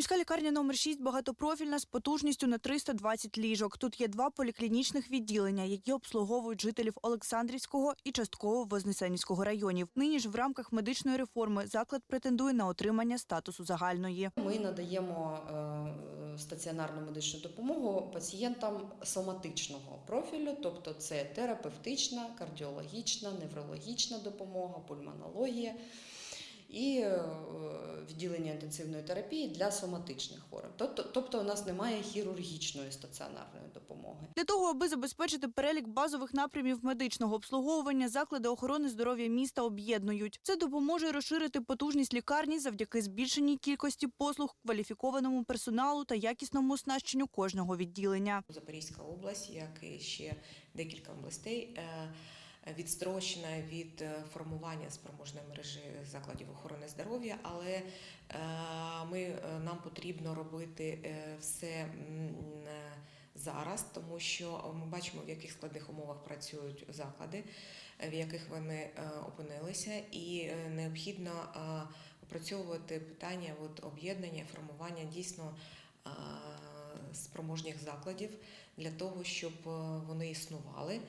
Міська лікарня номер 6 багатопрофільна з потужністю на 320 ліжок. Тут є два поліклінічних відділення, які обслуговують жителів Олександрівського і частково Вознесенівського районів. Нині ж в рамках медичної реформи заклад претендує на отримання статусу загальної. Ми надаємо е, стаціонарну медичну допомогу пацієнтам соматичного профілю, тобто це терапевтична, кардіологічна, неврологічна допомога, пульмонологія і е, відділення інтенсивної терапії для соматичних хворих. Тобто, тобто у нас немає хірургічної стаціонарної допомоги. Для того, аби забезпечити перелік базових напрямів медичного обслуговування, заклади охорони здоров'я міста об'єднують. Це допоможе розширити потужність лікарні завдяки збільшеній кількості послуг, кваліфікованому персоналу та якісному оснащенню кожного відділення. Запорізька область, як і ще декілька областей, е, відстрочена від е, формування спроможної мережі закладів охорони здоров'я, але е, ми, е, нам потрібно робити все зараз, тому що ми бачимо, в яких складних умовах працюють заклади, в яких вони опинилися, і необхідно опрацьовувати питання от, об'єднання, формування дійсно спроможних закладів для того, щоб вони існували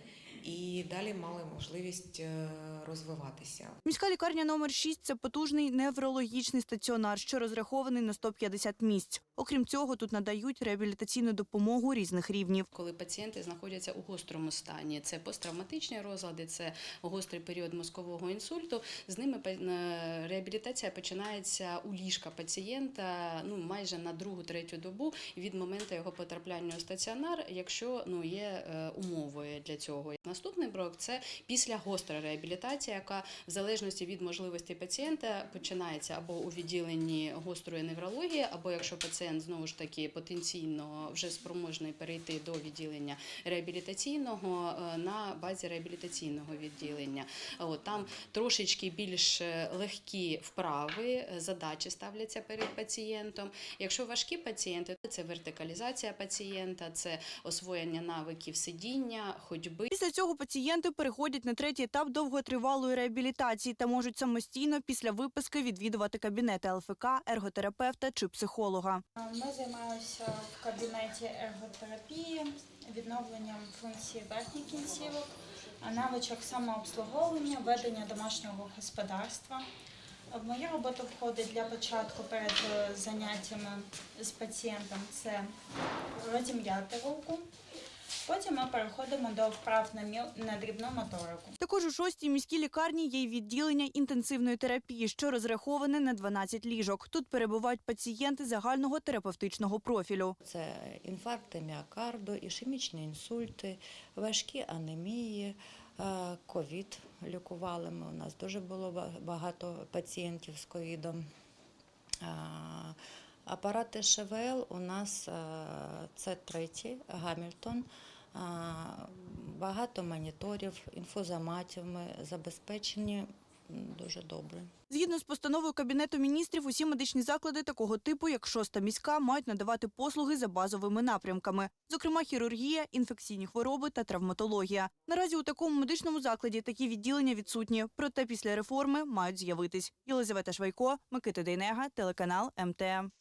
і далі мали можливість е, розвиватися. Міська лікарня номер 6 – це потужний неврологічний стаціонар, що розрахований на 150 місць. Окрім цього, тут надають реабілітаційну допомогу різних рівнів. коли пацієнти знаходяться у гострому стані. Це посттравматичні розлади, це гострий період мозкового інсульту. З ними е, реабілітація починається у ліжка пацієнта ну майже на другу-третю добу від моменту його потрапляння у стаціонар, якщо ну є е, умови для цього. Наступний крок – це після гостра реабілітація, яка в залежності від можливості пацієнта починається або у відділенні гострої неврології, або якщо пацієнт знову ж таки потенційно вже спроможний перейти до відділення реабілітаційного е, на базі реабілітаційного відділення. От там трошечки більш е, легкі вправи, е, задачі ставляться перед пацієнтом. Якщо важкі пацієнти, то це вертикалізація пацієнта, це освоєння навиків сидіння, ходьби. Після цього пацієнти переходять на третій етап довготривалої реабілітації та можуть самостійно після виписки відвідувати кабінети ЛФК, ерготерапевта чи психолога. Ми займаємося в кабінеті ерготерапії, відновленням функції верхніх кінцівок, навичок самообслуговування, ведення домашнього господарства. В мою роботу входить для початку перед е, заняттями з пацієнтом це розім'яти руку. Потім ми переходимо до вправ на міл- на дрібну моторику. Також у шостій міській лікарні є й відділення інтенсивної терапії, що розраховане на 12 ліжок. Тут перебувають пацієнти загального терапевтичного профілю. Це інфаркти міокарду, ішемічні інсульти, важкі анемії, е, ковід лікували ми. У нас дуже було багато пацієнтів з ковідом. Апарати ШВЛ у нас е, це третій Гамільтон. Е, Багато моніторів, інфузоматів ми забезпечені дуже добре. Згідно з постановою Кабінету міністрів, усі медичні заклади такого типу, як шоста міська, мають надавати послуги за базовими напрямками, зокрема хірургія, інфекційні хвороби та травматологія. Наразі у такому медичному закладі такі відділення відсутні, проте після реформи мають з'явитись. Єлизавета Швайко, Микита Дейнега, телеканал МТМ.